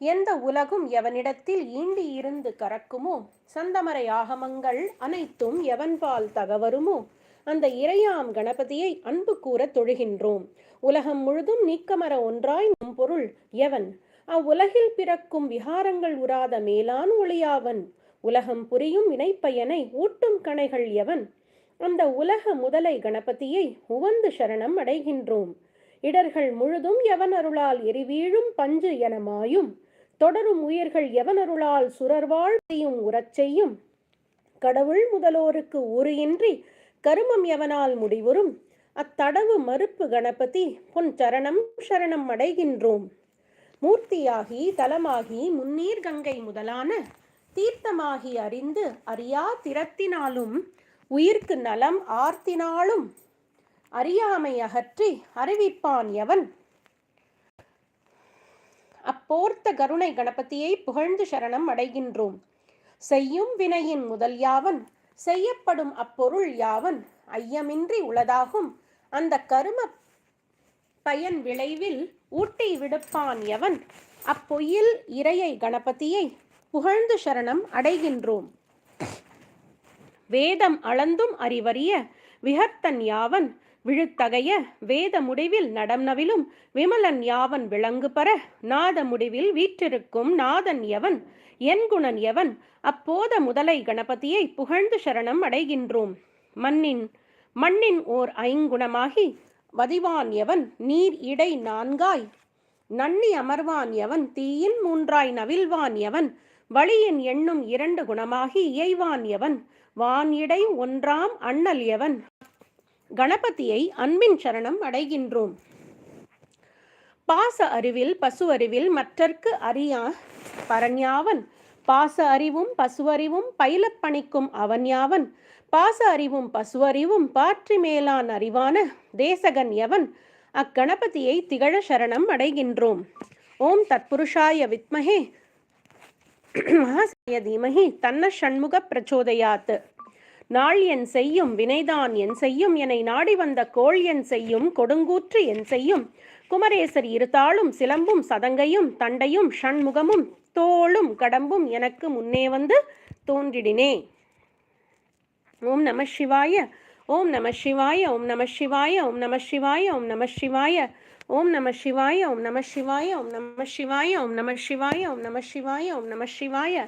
எந்த உலகும் எவனிடத்தில் ஈண்டி இருந்து கறக்குமோ சந்தமரை ஆகமங்கள் அனைத்தும் எவன்பால் தகவருமோ அந்த இறையாம் கணபதியை அன்பு கூற தொழுகின்றோம். உலகம் முழுதும் நீக்கமர ஒன்றாய் நம் பொருள் எவன்? அவ்வுலகில் பிறக்கும் விகாரங்கள் உராத மேலான் ஒளியாவன்? உலகம் புரியும் வினைப்பயனை ஊட்டும் கணைகள் எவன்? அந்த உலக முதலை கணபதியை உவந்து சரணம் அடைகின்றோம். இடர்கள் முழுதும் எவன் அருளால் எரிவீழும் பஞ்சு என மாயும். தொடரும் உயிர்கள் எவனருளால் சுரர்வாழ் செய்யும் உறச் செய்யும் கடவுள் முதலோருக்கு ஊறு இன்றி கருமம் எவனால் முடிவுறும்? அத்தடவு மறுப்பு கணபதி பொன் சரணம் சரணம் அடைகின்றோம். மூர்த்தியாகி தலமாகி முன்னீர் கங்கை முதலான தீர்த்தமாகி அறிந்து அறியா திறத்தினாலும் உயிர்க்கு நலம் ஆர்த்தினாலும் அறியாமை அகற்றி அறிவிப்பான் எவன்? அப்போர்த்த கருணை கணபதியை புகழ்ந்து சரணம் அடைகின்றோம். செய்யும் வினையின் முதல் யாவன் செய்யப்படும் அப்பொருள் யாவன் ஐயமின்றி உளதாகும். அந்த கரும பயன் விளைவில் ஊட்டி விடுப்பான் எவன்? அப்பொய்யில் இறையை கணபதியை புகழ்ந்து சரணம் அடைகின்றோம். வேதம் அளந்தும் அறிவறிய விகர்த்தன் யாவன் விழுத்தகைய வேத முடிவில் நடம் நவிலும் விமலன் யாவன் விளங்கு பர நாத முடிவில் வீற்றிருக்கும் நாதன் எவன் என்குணன் எவன்? அப்போத முதலை கணபதியை புகழ்ந்து சரணம் அடைகின்றோம். மண்ணின் மண்ணின் ஓர் ஐங்குணமாகி வதிவான் எவன்? நீர் இடை நான்காய். நன்னி அமர்வான் எவன்? தீயின் மூன்றாய் நவில்வான் எவன்? வழியின் எண்ணும் இரண்டு குணமாகி இயைவான் எவன்? வான் இடை ஒன்றாம் அண்ணல் எவன்? கணபதியை அன்பின் சரணம் அடைகின்றோம். பாச அறிவில் பசு அறிவில் மற்றற்கு அறியா பரஞ்யாவன் பாச அறிவும் பசு அறிவும் பயிலப் பணிக்கும் பாச அறிவும் பசு அறிவும் பாற்றி மேலான் அறிவான தேசகன் எவன்? அக்கணபதியை திகழ சரணம் அடைகின்றோம். ஓம் தத்புருஷாய வித்மஹே மகாசாய தீமஹி தன்ன ஷண்முக பிரச்சோதயாத். நாள் என் செய்யும் வினைதான் என் செய்யும் என்னை நாடி வந்த கோள் என் செய்யும் கொடுங்கூற்று என் செய்யும் குமரேசர் இருத்தாளும் சிலம்பும் சதங்கையும் தண்டையும் ஷண்முகமும் தோளும் கடம்பும் எனக்கு முன்னே வந்து தோன்றிடினே ஓம் நம சிவாய ஓம் நம சிவாய ஓம் நம சிவாய ஓம் நம சிவாய ஓம் நம சிவாய ஓம் நம சிவாய ஓம் நம சிவாய ஓம் நம சிவாய ஓம் நம சிவாய ஓம் நம சிவாய ஓம் நம சிவாய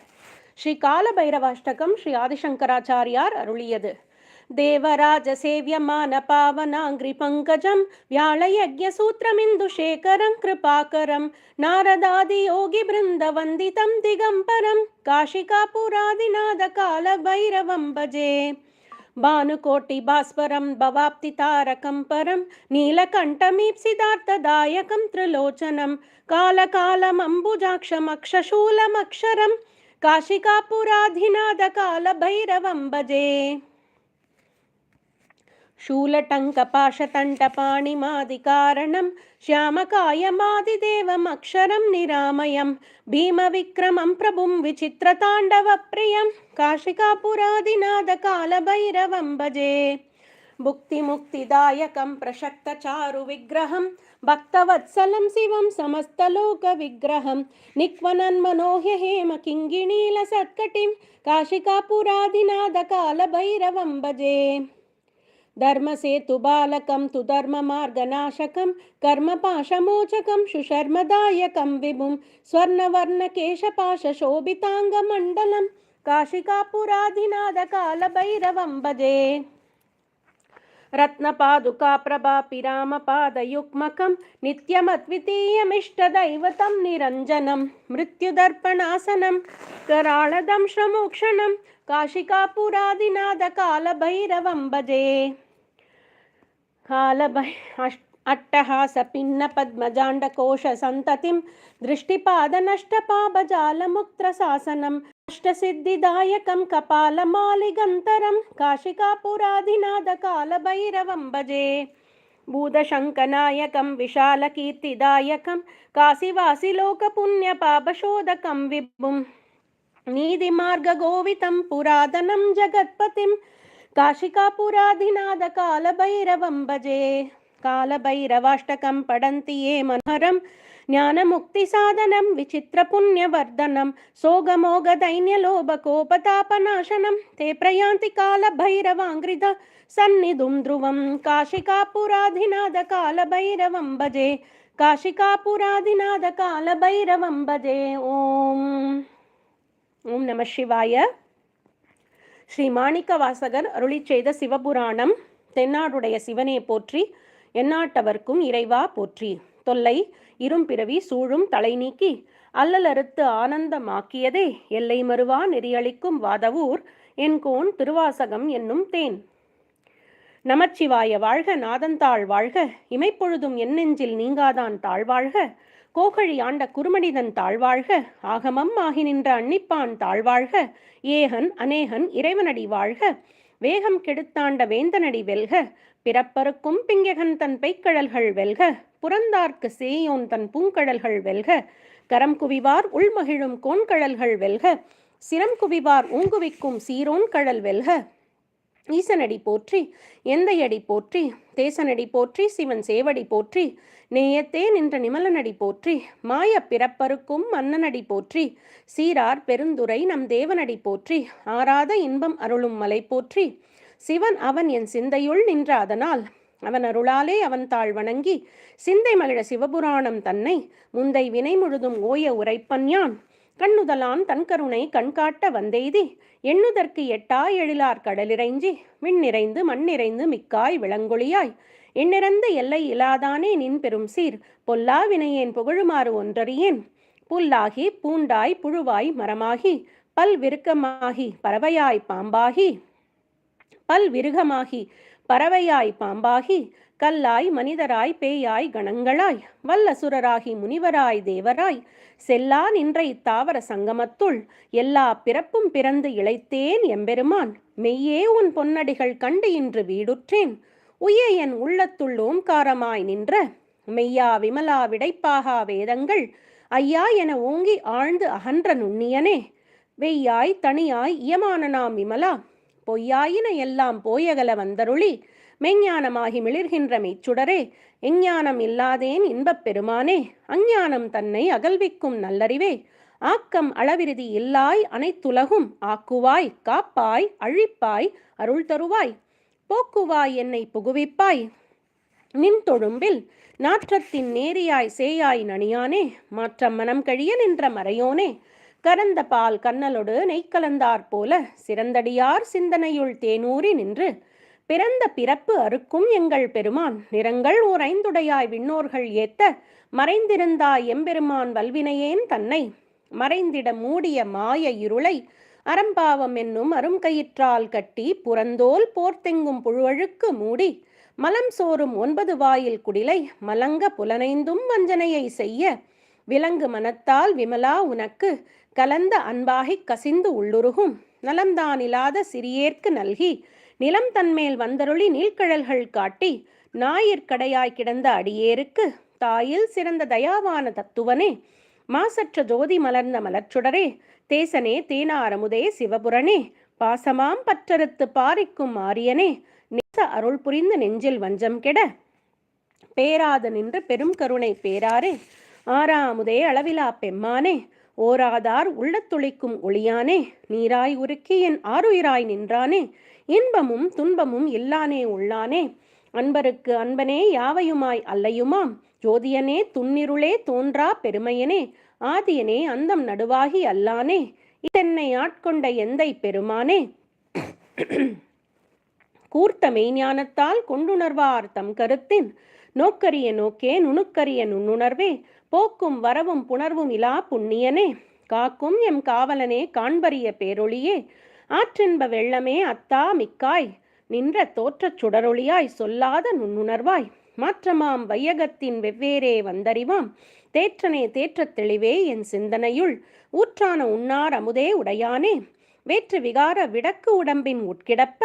ஸ்ரீ காலபைரவாஷ்டகம் ஸ்ரீ ஆதிசங்கராச்சாரியார் அருளியது. தேவராஜ சேவியமான பாவனாங்கிரி பங்கஜம் வியாழயஜ்ய சூத்திரமிந்து சேகரம் கிருபாகரம் நாரதாதி யோகி பிருந்த வந்திதம் திகம்பரம் காஷிகா புராதிநாத கால பைரவம் பஜே. பானுகோட்டி பாஸ்பரம் பவாப்தி தாரகம் பரம் நீலகண்டமீப்சிதார்த்ததாயகம் திரிலோச்சனம் காலகாலம் அம்புஜாட்சம் அக்ஷசூலம் அக்ஷரம் काशिकापुराधिनादकालभैरवं भजे। शूलटङ्कपाशतण्टपाणिमादिकारणं श्यामकायमादिदेवमक्षरं निरामयं भीमविक्रमं प्रभुं विचित्रताण्डवप्रियं काशिकापुरादिनादकालभैरवं भजे। భుక్తిముక్తిదాయకం ప్రసక్తచారు విగ్రహం భక్తవత్సలం శివం సమస్తలోక విగ్రహం. నిక్వనన్మనోహ్య హేమ కింగిణీల సత్కటిం కాశికాపురాధినాథ కాలభైరవం భజే. ధర్మసేతు బాలకం తు ధర్మ మార్గనాశకం కర్మపాశమోచకం సుశర్మదాయకం విభుం. స్వర్ణవర్ణ కేశపాశ శోభితాంగమండలం కాశికాపురాధినాథ కాలభైరవం భజే. रत्नपादुकाप्रभापिरामपादयुग्मकं नित्यमद्वितीयमिष्टदैवतं निरञ्जनं मृत्युदर्पणासनं कराळदं श्रमोक्षणं काशिकापुरादिनादकालभैरवं भजे। कालभै अट्टहासपिन्नपद्मजाण्डकोशसन्ततिं అష్టసిద్ధిదాయకం కపాలమాలిగంతరం కాళభైరవం భజే భూతశంకనాయకం విశాలకీర్తిదాయకం కాశీవాసిలోకపుణ్యపాపశోధకం విభుం. నీతిమార్గగోవితం పురాతనం జగత్పతిం కాళభైరవం భజే కాళభైరవాష్టకం పడంతి ఏ మనోహరం జ్ఞానముక్తిసాధనం విచిత్రపుణ్యవర్ధనం సోగమోగదైన్యలోభకోపతాపనాశనం తే ప్రయాంతి కాల భైరవాంగ్రిధ సన్నిధుం ధ్రువం కాశికాపురాధినాథ కాల భైరవం భజే కాశికాపురాధినాథ కాల భైరవం భజే ఓం ஓம் நம சிவாய ஸ்ரீ மாணிக்க வாசகர் அருளி செய்த சிவபுராணம் தென்னாடுடைய சிவனே போற்றி எந்நாட்டவர்க்கும் இறைவா போற்றி தொல்லை இரும்பிறவி சூழும் தலை நீக்கி அல்லலறுத்து ஆனந்தமாக்கியதே. எல்லை மறுவா நெறியளிக்கும் வாதவூர் என் கோன் திருவாசகம் என்னும் தேன். நமச்சிவாய வாழ்க நாதந்தாள் வாழ்க இமைப்பொழுதும் என் நெஞ்சில் நீங்காதான் தாழ்வாழ்க கோகழி ஆண்ட குருமனிதன் தாழ்வாழ்க ஆகமம் ஆகி நின்ற அன்னிப்பான் தாழ்வாழ்க ஏகன் அநேகன் இறைவனடி வாழ்க வேகம் கெடுத்தாண்ட வேந்தனடி வெல்க. பிறப்பருக்கும் பிங்ககன் தன் பெய்க்கழல்கள் வெல்க. புறந்தார்க்கு சேயோன் தன் பூங்கழல்கள் வெல்க கரம் குவிவார் உள்மகிழும் கோண்கடல்கள் வெல்க சிரம் குவிவார் ஊங்குவிக்கும் சீரோன் கழல் வெல்க. ஈசனடி போற்றி எந்தையடி போற்றி தேசனடி போற்றி சிவன் சேவடி போற்றி நேயத்தே நின்ற நிமலனடி போற்றி மாய பிறப்பருக்கும் மன்னனடி போற்றி சீரார் பெருந்துரை நம் தேவனடி போற்றி ஆராத இன்பம் அருளும் மலை போற்றி சிவன் அவன் என் சிந்தையுள் நின்ற அதனால் அவன் அருளாலே அவன் தாழ் வணங்கி சிந்தை மகிழ சிவபுராணம் தன்னை முந்தை வினை முழுதும் ஓய உரைப்பன் யான்? கண்ணுதலான் தன்கருணை கண்காட்ட வந்தெய்தி எண்ணுதற்கு எட்டா எழிலார் கடலிறைஞ்சி விண் நிறைந்து மண் நிறைந்து மிக்காய் விளங்கொழியாய். எண்ணிறந்த எல்லை இலாதானே நின் பெரும் சீர் பொல்லா வினையேன் புகழுமாறு ஒன்றறியேன். புல்லாகி பூண்டாய் புழுவாய் மரமாகி பல் விருக்கமாகி பறவையாய் பாம்பாகி. பல் விருகமாகி பறவையாய் பாம்பாகி கல்லாய் மனிதராய் பேயாய் கணங்களாய் வல்லசுரராகி முனிவராய் தேவராய் செல்லா நின்ற இத்தாவர சங்கமத்துள் எல்லா பிறப்பும் பிறந்து இழைத்தேன் எம்பெருமான். மெய்யே உன் பொன்னடிகள் கண்டு இன்று வீடுற்றேன். உய என் உள்ளத்துள் ஓம்காரமாய் நின்ற மெய்யா விமலா விடைப்பாகா வேதங்கள் ஐயா என ஓங்கி ஆழ்ந்து அகன்ற நுண்ணியனே. வெய்யாய் தனியாய் இயமான நாம் விமலா பொய்யாயின எல்லாம் போயகல வந்தருளி மெஞ்ஞானமாகி மிளிர்கின்ற மெய்ச்சுடரே எஞ்ஞானம் இல்லாதேன் இன்பப் பெருமானே அஞ்ஞானம் தன்னை அகல்விக்கும் நல்லறிவே ஆக்கம் அளவிருதி இல்லாய் அனைத்துலகும் ஆக்குவாய் காப்பாய் அழிப்பாய் அருள் தருவாய் போக்குவாய் என்னை புகுவிப்பாய். நின் தொழும்பில் நாற்றத்தின் நேரியாய் சேயாய் நனியானே மாற்றம் மனம் கழிய நின்ற மறையோனே கரந்த பால் கண்ணலொடு நெய்க்கலந்தாற் போல சிறந்தடியார் சிந்தனையுள் தேனூறி நின்று பிறந்த பிறப்பு அறுக்கும் எங்கள் பெருமான் நிறங்கள் ஓர் ஐந்துடையாய் விண்ணோர்கள் ஏத்த மறைந்திருந்தாய் எம்பெருமான் வல்வினையேன் தன்னை மறைந்திட மூடிய மாய இருளை அறம்பாவம் என்னும் அருங்கயிற்றால் கட்டி புறந்தோல் போர்த்தெங்கும் புழுவழுக்கு மூடி மலம் சோறும் ஒன்பது வாயில் குடிலை மலங்க புலனைந்தும் வஞ்சனையை செய்ய விலங்கு மனத்தால் விமலா உனக்கு கலந்த அன்பாகிக் கசிந்து உள்ளுருகும். நலம்தானில்லாத சிறியேற்கு நல்கி நிலம் தன்மேல் வந்தருளி நீழ்கழல்கள் காட்டி ஞாயிற்கடையாய் கிடந்த அடியேருக்கு தாயில் சிறந்த தயாவான தத்துவனே மாசற்ற ஜோதி மலர்ந்த மலர்ச்சுடரே தேசனே தேனாரமுதே சிவபுரனே பாசமாம் பற்றறுத்து பாரிக்கும் ஆரியனே நேச அருள் புரிந்து நெஞ்சில் வஞ்சம் கெட பேராது நின்று பெரும் கருணை பேராரே ஆறாமுதே அளவிலா பெம்மானே ஓராதார் உள்ளத்துளைக்கும் ஒளியானே நீராய் உருக்கி என் ஆறுயிராய் நின்றானே இன்பமும் துன்பமும் இல்லானே உள்ளானே அன்பருக்கு அன்பனே யாவையுமாய் அல்லையுமாம்? ஜோதியனே துன்னிருளே தோன்றா பெருமையனே ஆதியனே அந்தம் நடுவாகி அல்லானே இதென்னை ஆட்கொண்ட எந்தை பெருமானே? கூர்த்த மெய்ஞானத்தால் கொண்டுணர்வார் தம் கருத்தின் நோக்கரிய நோக்கே நுணுக்கரிய நுண்ணுணர்வே போக்கும் வரவும் புணர்வும் இலா புண்ணியனே. காக்கும் எம் காவலனே காண்பறிய பேரொளியே ஆற்றின்ப வெள்ளமே அத்தா மிக்காய். நின்ற தோற்றச் சுடரொளியாய் சொல்லாத நுண்ணுணர்வாய். மாற்றமாம் வையகத்தின் வெவ்வேறே வந்தறிவாம். தேற்றனே தேற்றத் தெளிவே என் சிந்தனையுள். ஊற்றான உன்னார் அமுதே உடையானே. வேற்று விகார விடக்கு உடம்பின் உட்கிடப்ப.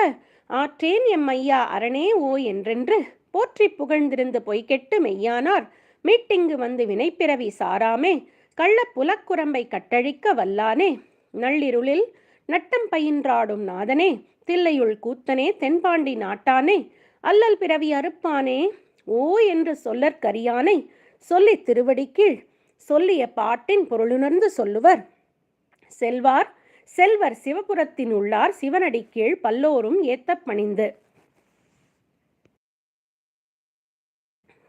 ஆற்றேன் எம் ஐயா அரணே ஓ என்றென்று. போற்றி புகழ்ந்திருந்து பொய்கெட்டு மெய்யானார். மீட்டிங்கு வந்து வினைப்பிறவி சாராமே கள்ள புலக்குரம்பை கட்டழிக்க வல்லானே நள்ளிருளில் நட்டம் பயின்றாடும் நாதனே தில்லையுள் கூத்தனே தென்பாண்டி நாட்டானே அல்லல் பிறவி அறுப்பானே ஓ என்று சொல்லற்கரியானை சொல்லி திருவடிக்கீழ் சொல்லிய பாட்டின் பொருளுணர்ந்து சொல்லுவர். செல்வார் செல்வர் சிவபுரத்தின் உள்ளார் சிவனடி கீழ் பல்லோரும் ஏத்தப் பணிந்து.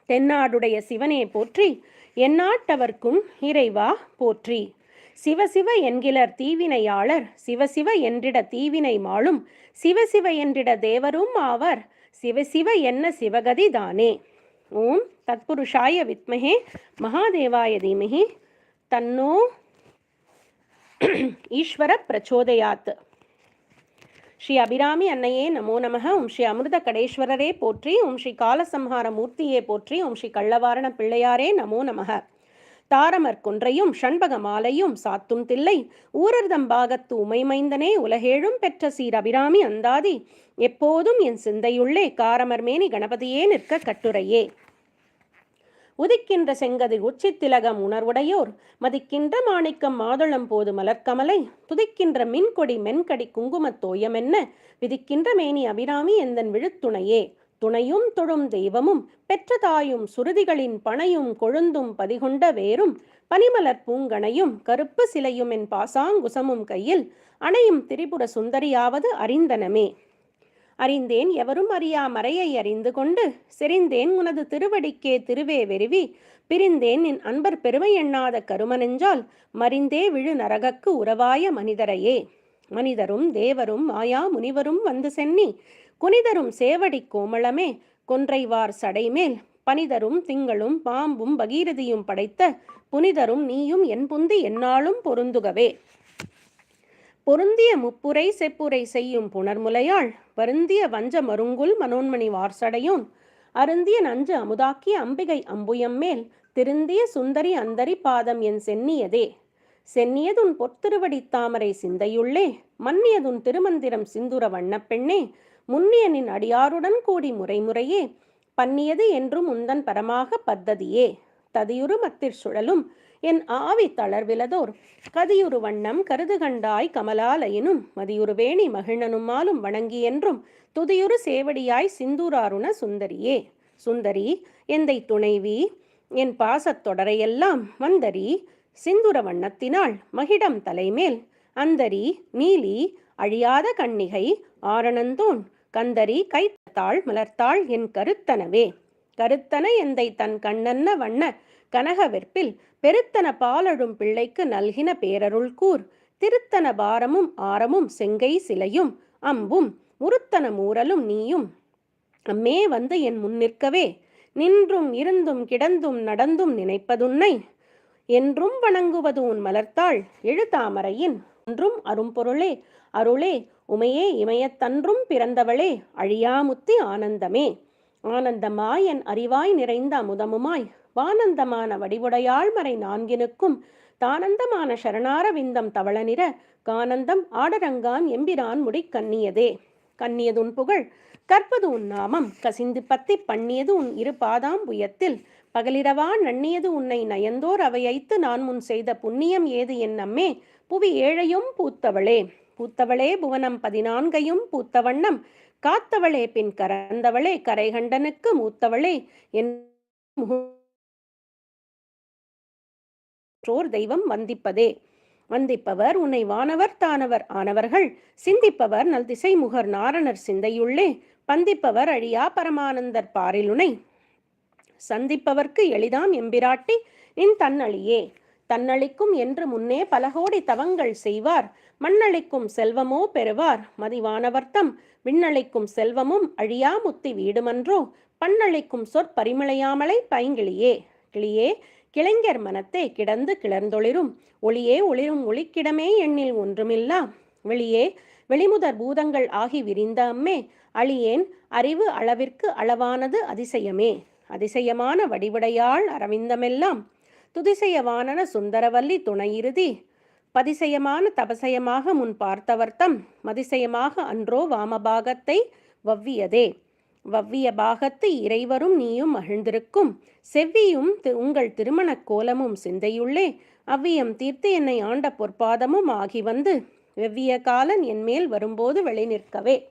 தென்னாடுடைய சிவனே போற்றி எந்நாட்டவர்க்கும் இறைவா போற்றி. சிவசிவ என்கிலர் தீவினையாளர் சிவசிவ என்றிட தீவினை மாளும் சிவசிவ என்றிட தேவரும் ஆவர் சிவசிவ என்ன சிவகதி தானே. ஓம் தத்புருஷாய வித்மஹே மகாதேவாய தீமகி தன்னோ ஈஸ்வர பிரச்சோதயாத். ஸ்ரீ அபிராமி அன்னையே நமோ நமக. உம் ஸ்ரீ அமிர்த கடேஸ்வரரே போற்றி. உம் ஸ்ரீ காலசம்ஹார மூர்த்தியே போற்றி. உம் ஸ்ரீ கள்ளவாரண பிள்ளையாரே நமோ நமக. தாரமர் குன்றையும் ஷண்பக மாலையும் சாத்தும் தில்லை ஊரர்தம் பாகத்து உமைமைந்தனே உலகேழும் பெற்ற சீர் அபிராமி அந்தாதி. எப்போதும் என் சிந்தையுள்ளே காரமர்மேனி கணபதியே நிற்க கட்டுரையே. உதிக்கின்ற செங்கதிர் உச்சித்திலகம் உணர்வுடையோர் மதிக்கின்ற மாணிக்கம் மாதுளம் போது மலர்க்கமலை துதிக்கின்ற மின்கொடி மென்கடி குங்குமத் தோயமென்ன விதிக்கின்ற மேனி அபிராமி எந்தன் விழுத்துணையே? துணையும் தொழும் தெய்வமும் பெற்ற தாயும் சுருதிகளின் பனையும் கொழுந்தும் பதிகொண்ட வேரும் பனிமலர் பூங்கணையும் கருப்பு சிலையும் என் பாசாங்குசமும் கையில் அணையும் திரிபுர சுந்தரியாவது அறிந்தனமே. அறிந்தேன் எவரும் அறியா மறையை அறிந்து கொண்டு செறிந்தேன் உனது திருவடிக்கே திருவே வெறுவி. பிரிந்தேன் என் அன்பர் பெருமை எண்ணாத கருமனெஞ்சால் மறிந்தே விழு நரகக்கு உறவாய மனிதரையே. மனிதரும் தேவரும் மாயா முனிவரும் வந்து சென்னி. குனிதரும் சேவடி கோமளமே. கொன்றைவார் சடைமேல் பனிதரும் திங்களும் பாம்பும் பகீரதியும் படைத்த. புனிதரும் நீயும் என் புந்தி என்னாலும் பொருந்துகவே. பொருந்திய முப்புரை செப்புரை செய்யும் புணர்முலையாள் வருந்திய வஞ்ச மருங்குல் மனோன்மணி வார்சடையோன் அருந்திய நஞ்சு அமுதாக்கிய அம்பிகை அம்புயம் மேல் திருந்திய சுந்தரி அந்தரி பாதம் என் சென்னியதே. சென்னியதுன் பொத்திருவடி தாமரை சிந்தையுள்ளே மன்னியதுன் திருமந்திரம் சிந்துர வண்ணப்பெண்ணே முன்னியனின் அடியாருடன் கூடி முறைமுறையே பன்னியது என்றும் உந்தன் பரமாக பத்ததியே. ததியுறு மத்திர் சுழலும் என் ஆவி தளர்விலதோர். கதியுரு வண்ணம் கருதுகண்டாய் கமலாலயனும் மதியுறு வேணி மகிழ்னனுமாலும் வணங்கி என்றும் துதியுறு சேவடியாய் சிந்தூராருண சுந்தரியே. சுந்தரி எந்தை துணைவி? என் பாசத் தொடரையெல்லாம் வந்தரி. சிந்துர வண்ணத்தினாள் மகிடம் தலைமேல் அந்தரி நீலி அழியாத கண்ணிகை ஆரணந்தோன் கந்தரி கைத்தாள் மலர்த்தாள் என் கருத்தனவே. கருத்தன எந்தை தன் கண்ணன்ன வண்ண கனகவெற்பில் பெருத்தன பாலழும் பிள்ளைக்கு நல்கின பேரருள் கூர். திருத்தன பாரமும் ஆரமும் செங்கை சிலையும் அம்பும் முருத்தன மூரலும் நீயும். அம்மே வந்து என் முன் நிற்கவே. நின்றும் இருந்தும் கிடந்தும் நடந்தும் நினைப்பதுன்னை. என்றும் வணங்குவது உன் மலர்த்தாள் எழுதாமரையின். ஒன்றும் அரும்பொருளே. அருளே. உமையே இமயத்தன்றும் பிறந்தவளே. அழியாமுத்தி ஆனந்தமே. ஆனந்தமாய் என் அறிவாய் நிறைந்த அமுதமுமாய். வானந்தமான வடிவுடையாள் மறை நான்கினுக்கும் தானந்தமான சரணார விந்தம் கானந்தம் ஆடரங்கான் எம்பிரான் முடி கண்ணியதே. கண்ணியதுன் புகழ் கற்பது உன் நாமம் கசிந்து பத்தி பண்ணியது உன் இரு பாதாம் புயத்தில் பகலிரவா நண்ணியது உன்னை நயந்தோர் அவையைத்து நான் முன் செய்த புண்ணியம் ஏது என் புவி ஏழையும் பூத்தவளே. பூத்தவளே புவனம் பதினான்கையும் பூத்த வண்ணம் காத்தவளே பின் கரந்தவளே கரைகண்டனுக்கு மூத்தவளே என் மற்றோர் தெய்வம் வந்திப்பதே. வந்திப்பவர் உன்னை வானவர் தானவர் ஆனவர்கள். சிந்திப்பவர் நல் திசை முகர் நாரணர் சிந்தையுள்ளே. பந்திப்பவர் அழியா பரமானந்தர் பாரிலுனை. சந்திப்பவர்க்கு எளிதாம் எம்பிராட்டி நின் தன்னழியே. தன்னளிக்கும் என்று முன்னே பலகோடி தவங்கள் செய்வார். மண்ணளிக்கும் செல்வமோ பெறுவார். மதிவானவர்த்தம் விண்ணளிக்கும் செல்வமும் அழியா முத்தி வீடுமன்றோ. பண்ணளிக்கும் சொற்பரிமளையாமலை பைங்கிளியே. கிளியே கிளைஞர் மனத்தை கிடந்து கிளர்ந்தொளிரும். ஒளியே ஒளிரும் ஒளிக்கிடமே எண்ணில் ஒன்றுமில்லா. வெளியே வெளிமுதற் பூதங்கள் ஆகி விரிந்த அம்மே. அழியேன் அறிவு அளவிற்கு அளவானது அதிசயமே. அதிசயமான வடிவடையாள் அரவிந்தமெல்லாம். துதிசயவானன சுந்தரவல்லி துணையிறுதி. பதிசயமான தபசயமாக முன் பார்த்தவர்த்தம். மதிசயமாக அன்றோ வாமபாகத்தை வவ்வியதே. வவ்விய பாகத்து இறைவரும் நீயும் மகிழ்ந்திருக்கும் செவ்வியும் உங்கள் திருமணக் கோலமும் சிந்தையுள்ளே. அவ்வியம் தீர்த்து என்னை ஆண்ட பொற்பாதமும் ஆகி வந்து வெவ்விய காலன் என் மேல் வரும்போது வெளி நிற்கவே.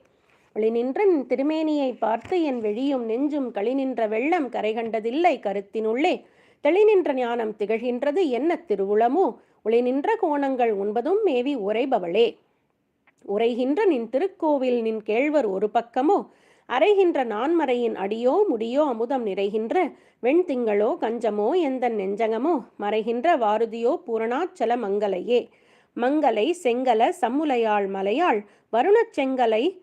வெளி நின்ற திருமேனியை பார்த்து என் வெளியும் நெஞ்சும் களி நின்ற வெள்ளம் கரை கண்டதில்லை கருத்தினுள்ளே. தெளிநின்ற ஞானம் திகழ்கின்றது என்ன திருவுளமோ? ஒளி நின்ற கோணங்கள் உண்பதும் மேவி உரைபவளே உரைகின்ற நின் திருக்கோவில் நின் கேழ்வர் ஒரு பக்கமோ? அரைகின்ற நான்மறையின் அடியோ முடியோ அமுதம் நிறைகின்ற வெண்திங்களோ கஞ்சமோ எந்த நெஞ்சகமோ மறைகின்ற வாருதியோ பூரணாச்சல மங்கலையே மங்கலை செங்கல சம்முலையாள் மலையாள் வருணச் செங்கலை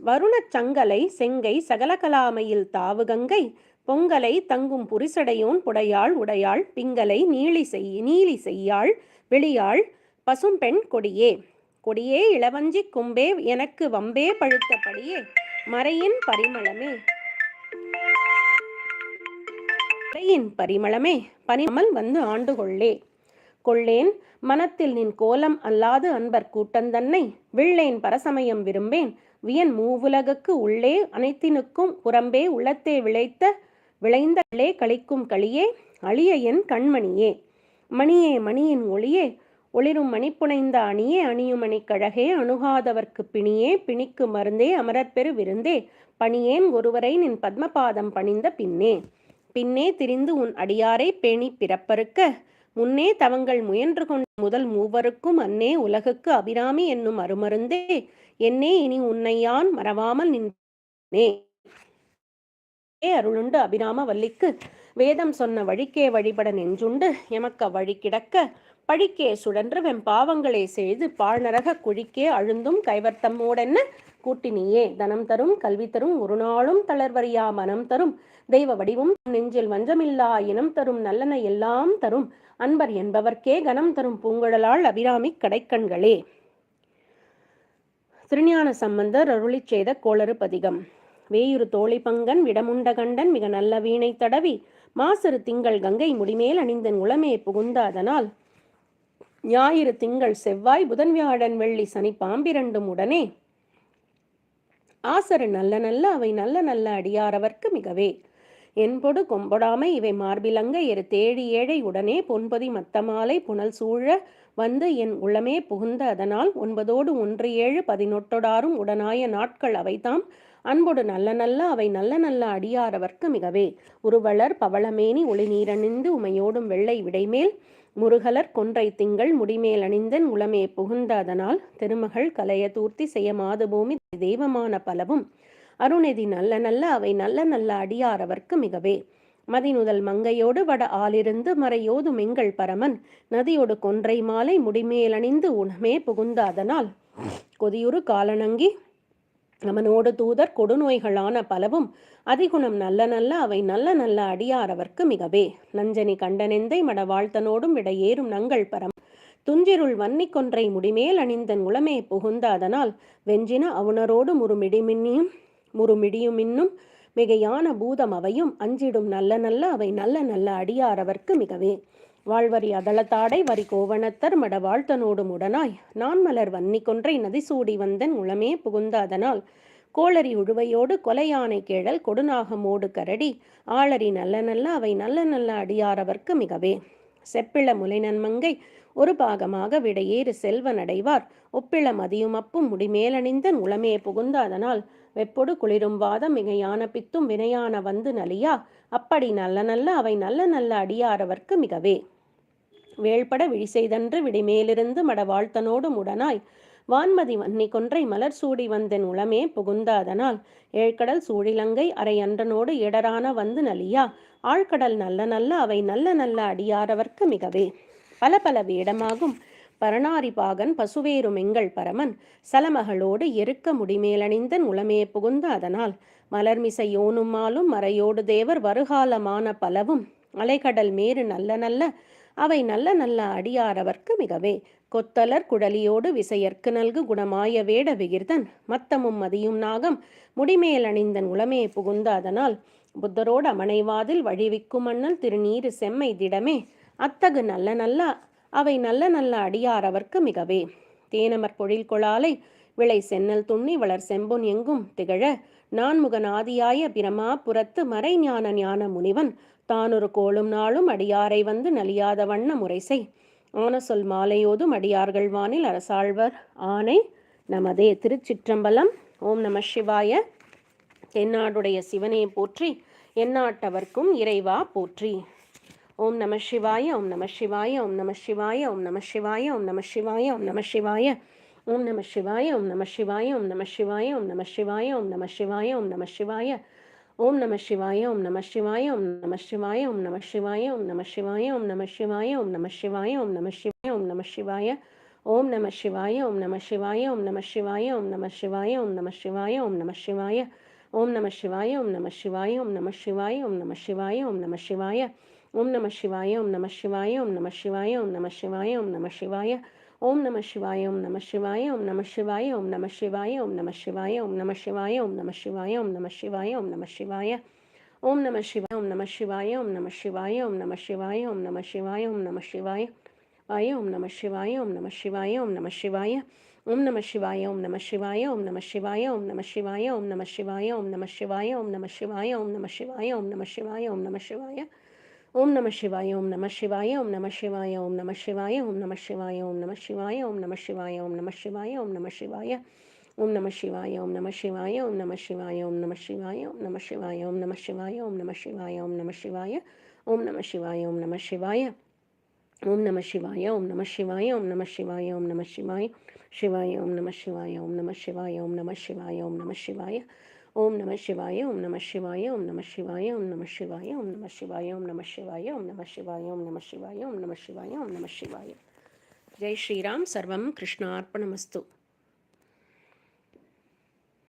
வருணச் சங்கலை செங்கை சகலகலாமையில் தாவுகங்கை பொங்கலை தங்கும் புரிசடையோன் புடையாள் உடையாள் பிங்கலை நீலி செய் நீலி செய்யாள் வெளியாள் பசும்பெண் கொடியே. கொடியே இளவஞ்சி கும்பே எனக்கு வம்பே பழுத்தபடியே மறையின் பரிமளமே. மறையின் பரிமளமே. பனிமல் வந்து ஆண்டு கொள்ளே. கொள்ளேன் மனத்தில் நின் கோலம் அல்லாது அன்பர் கூட்டந்தன்னை விள்ளேன் பரசமயம் விரும்பேன். வியன் மூவுலகுக்கு உள்ளே அனைத்தினுக்கும் புறம்பே உள்ளத்தே விளைத்த விளைந்த கழிக்கும் களியே அழிய என் கண்மணியே. மணியே மணியின் ஒளியே. ஒளிரும் மணிப்புனைந்த அணியே அணியும் அணிக்கழகே அணுகாதவர்க்கு பிணியே பிணிக்கு மருந்தே அமரப்பெரு விருந்தே பணியேன் ஒருவரை நின் பத்மபாதம் பணிந்த பின்னே. பின்னே திரிந்து உன் அடியாரை பேணி பிறப்பறுக்க முன்னே தவங்கள் முயன்று கொண்ட முதல் மூவருக்கும் அன்னே உலகுக்கு அபிராமி என்னும் அருமருந்தே என்னே இனி உன்னையான் மறவாமல் நின்றே அருளுண்டு அபிராம வல்லிக்கு வேதம் சொன்ன வழிக்கே வழிபட நெஞ்சுண்டு எமக்க வழி கிடக்க பழிக்கே சுழன்று வெம் பாவங்களே செய்து பாழ்நரக குழிக்கே அழுந்தும் கைவர்த்தமோடென்ன கூட்டினியே தனம் தரும் கல்வி தரும் ஒரு நாளும் தளர்வறியா மனம் தரும். தெய்வ வடிவும் நெஞ்சில் வஞ்சமில்லா இனம் தரும் நல்லன எல்லாம் தரும். அன்பர் என்பவர்க்கே கனம் தரும் பூங்குழலால் அபிராமி கடைக்கண்களே. திருஞான சம்பந்தர் அருளி செய்த கோளறு பதிகம். வேயுறு தோழி பங்கன் விடமுண்ட கண்டன் மிக நல்ல வீணை தடவி மாசறு திங்கள் கங்கை முடிமேல் அணிந்தன் உளமே புகுந்த அதனால் ஞாயிறு திங்கள் செவ்வாய் புதன் வியாழன் வெள்ளி சனி பாம்பிரண்டும் உடனே. ஆசரு நல்ல நல்ல அவை நல்ல நல்ல அடியாரவர்க்கு மிகவே. என்பொடு கொம்பொடாமை இவை மார்பிலங்க எரு தேடி ஏழை உடனே பொன்பதி மத்தமாலை புனல் சூழ வந்து என் உளமே புகுந்த அதனால் ஒன்பதோடு ஒன்று ஏழு பதினொட்டொடாரும் உடனாய நாட்கள் அவைதாம். அன்பொடு நல்ல நல்ல அவை நல்ல நல்ல அடியாரவர்க்கு மிகவே. உருவளர் பவளமேனி ஒளி நீரணிந்து உமையோடும் வெள்ளை விடைமேல் முருகலர் கொன்றை திங்கள் முடிமேல் அணிந்தன் உளமே புகுந்த அதனால் திருமகள் கலைய தூர்த்தி செய்ய மாதுபூமி தெய்வமான பலவும். அருணெதி நல்ல நல்ல அவை நல்ல நல்ல அடியாரவர்க்கு மிகவே. மதிநுதல் மங்கையோடு வட ஆலிருந்து மறையோது மெங்கள் பரமன். நதியோடு கொன்றை மாலை முடிமேலணிந்து உணமே புகுந்த அதனால் கொதியுறு காலணங்கி அவனோடு தூதர் கொடுநோய்களான பலவும். அதிகுணம் நல்ல நல்ல அவை நல்ல நல்ல அடியாரவர்க்கு மிகவே. நஞ்சனி கண்டனெந்தை மட வாழ்த்தனோடும் விட ஏறும் நங்கள் பரம். துஞ்சிருள் வன்னி கொன்றை முடிமேல் அணிந்தன் உளமே புகுந்த அதனால் வெஞ்சின அவுணரோடு முறுமிடிமின்னியும் முறுமிடியுமின்னும் மிகையான பூதம் அவையும் அஞ்சிடும் நல்ல நல்ல அவை நல்ல நல்ல அடியாரவர்க்கு மிகவே. வாழ்வரி அதளத்தாடை வரி கோவணத்தர் மட வாழ்த்தனோடும் உடனாய் நான் மலர் வன்னி கொன்றை நதிசூடி வந்தன் உளமே புகுந்த அதனால் கோளரி உழுவையோடு கொலையானை கேழல் கொடுநாகமோடு கரடி ஆளரி நல்ல நல்ல அவை நல்ல நல்ல அடியாரவர்க்கு மிகவே. செப்பிள முலை நன்மங்கை ஒரு பாகமாக விடையேறு செல்வனடைவார் ஒப்பிள மதியும் அப்பும் முடிமேலணிந்தன் உளமே புகுந்த அதனால் வெப்பொடு குளிரும் வாதம் மிகையான பித்தும் வினையான வந்து நலியா. அப்படி நல்ல நல்ல அவை நல்ல நல்ல அடியாரவர்க்கு மிகவே. வேள்பட விழி செய்தன்று விடிமேலிருந்து மடவாழ்த்தனோடும் உடனாய் முடனாய் வான்மதி வன்னி கொன்றை மலர் சூடி வந்தென் உளமே புகுந்த அதனால் ஏழ்கடல் சூழிலங்கை அரை அன்றனோடு இடரான வந்து நலியா? ஆழ்கடல் நல்ல நல்ல அவை நல்ல நல்ல அடியாரவர்க்கு மிகவே. பல பல வேடமாகும் பரணாரிபாகன் பசுவேரும் எங்கள் பரமன். சலமகளோடு எருக்க முடிமேலணிந்தன் உளமே புகுந்த அதனால் மலர்மிசை யோனுமாலும் மறையோடு தேவர் வருகாலமான பலவும். அலைகடல் மேறு நல்ல நல்ல அவை நல்ல நல்ல அடியாரவர்க்கு மிகவே. கொத்தலர் குடலியோடு விசையற்கு நல்கு குணமாய வேட விகிர்தன். மத்தமும் மதியும் நாகம் முடிமேல் அணிந்தன் உளமே புகுந்த அதனால் புத்தரோடு அமனைவாதில் வழிவிக்கும் மன்னல் திருநீறு செம்மை திடமே. அத்தகு நல்ல நல்ல அவை நல்ல நல்ல அடியாரவர்க்கு மிகவே. தேனமர் பொழில் கொளாலை விளை சென்னல் துண்ணி வளர் செம்பொன் எங்கும் திகழ. நான்முகன் ஆதியாய பிரமா புறத்து மறை ஞான ஞான முனிவன். தானொரு கோளும் நாளும் அடியாரை வந்து நலியாத வண்ண முறைசை. ஆன சொல் மாலையோதும் அடியார்கள் வானில் அரசாழ்வர் ஆனை நமதே திருச்சிற்றம்பலம் ஓம் நம சிவாய தென்னாடுடைய சிவனே போற்றி எந்நாட்டவர்க்கும் இறைவா போற்றி ஓம் நம சிவாய ஓம் நம சிவாய ஓம் நம சிவாய ஓம் நம சிவாய ஓம் நம சிவாய ஓம் நம சிவாய ஓம் நம சிவாய ஓம் நம சிவாய ஓம் நம சிவாய ஓம் நம சிவாய ஓம் நம சிவாய ஓம் நம சிவாய ஓம் நம சிவாய ஓம் நம சிவாய ஓம் நம சிவாய ஓம் நம சிவாய ஓம் நம சிவாய ஓம் நம சிவாய ஓம் நம சிவாய ஓம் நம சிவாய ஓம் நம சிவாய ஓம் நம சிவாய ஓம் நம சிவாய ஓம் நம சிவாய ஓம் நம சிவாய ஓம் நம சிவாய ஓம் நம சிவாய ஓம் நம சிவாய ஓம் நம சிவாய ஓம் நம சிவாய ஓம் நம சிவாய ஓம் நம சிவாய ஓம் நம சிவாய ஓம் நம சிவாய ஓம் நம சிவாய ஓம் நம சிவாய ஓம் நம சிவாய ஓம் நம சிவாய ஓம் நம சிவாய ஓம் நம சிவாய ஓம் நம சிவாய ஓம் நம சிவாய ஓம் நம சிவாய ஓம் நம சிவாய ஓம் நம சிவாய ஓம் நம சிவாய ஓம் நம சிவாய ஓம் நம சிவாய ஓம் நம சிவாய ஓம் நம சிவாய ஓம் நம சிவாய ஓம் நம சிவாய வாய ஓம் நம சிவாய ஓம் நம சிவாய ஓம் நம சிவாய ஓம் நம சிவாய ஓம் நம சிவாய ஓம் நம சிவாய ஓம் நம சிவாய ஓம் நம சிவாய ஓம் நம சிவாய ஓம் நம சிவாய ஓம் நம சிவாய ஓம் நம சிவாய ஓம் நம சிவாய ஓம் நம சிவாய ஓம் நம சிவாய ஓம் நம சிவாய ஓம் நம சிவாய ஓம் நம சிவாய ஓம் நம சிவாய ஓம் நம சிவாய ஓம் நம சிவாய ஓம் நம சிவாய ஓம் நம சிவாய ஓம் நம சிவாய ஓம் நம சிவாய ஓம் நம சிவாய ஓம் நம சிவாய ஓம் நம சிவாய ஓம் நம சிவாய ஓம் நம சிவாய ஓம் நம சிவாய ஓம் நம சிவாய ஓம் நம சிவாய ஓம் நம சிவாய ஓம் நம சிவாய ஓம் நம சிவாய சிவாய ஓம் நம சிவாய ஓம் நம சிவாய ஓம் நம சிவாய ஓம் நம சிவாய ஓம் நம சிவாய ஓம் நம சிவாய ஓம் நம சிவாய ஓம் நம சிவாய ஓம் நம சிவாய ஓம் நம சிவாய ஓம் நம சிவாய ஓம் நம சிவாய ஓம் நம சிவாய ஓம் நம சிவாய ஜெய் ஸ்ரீராம் சர்வம் கிருஷ்ணார்ப்பணமஸ்து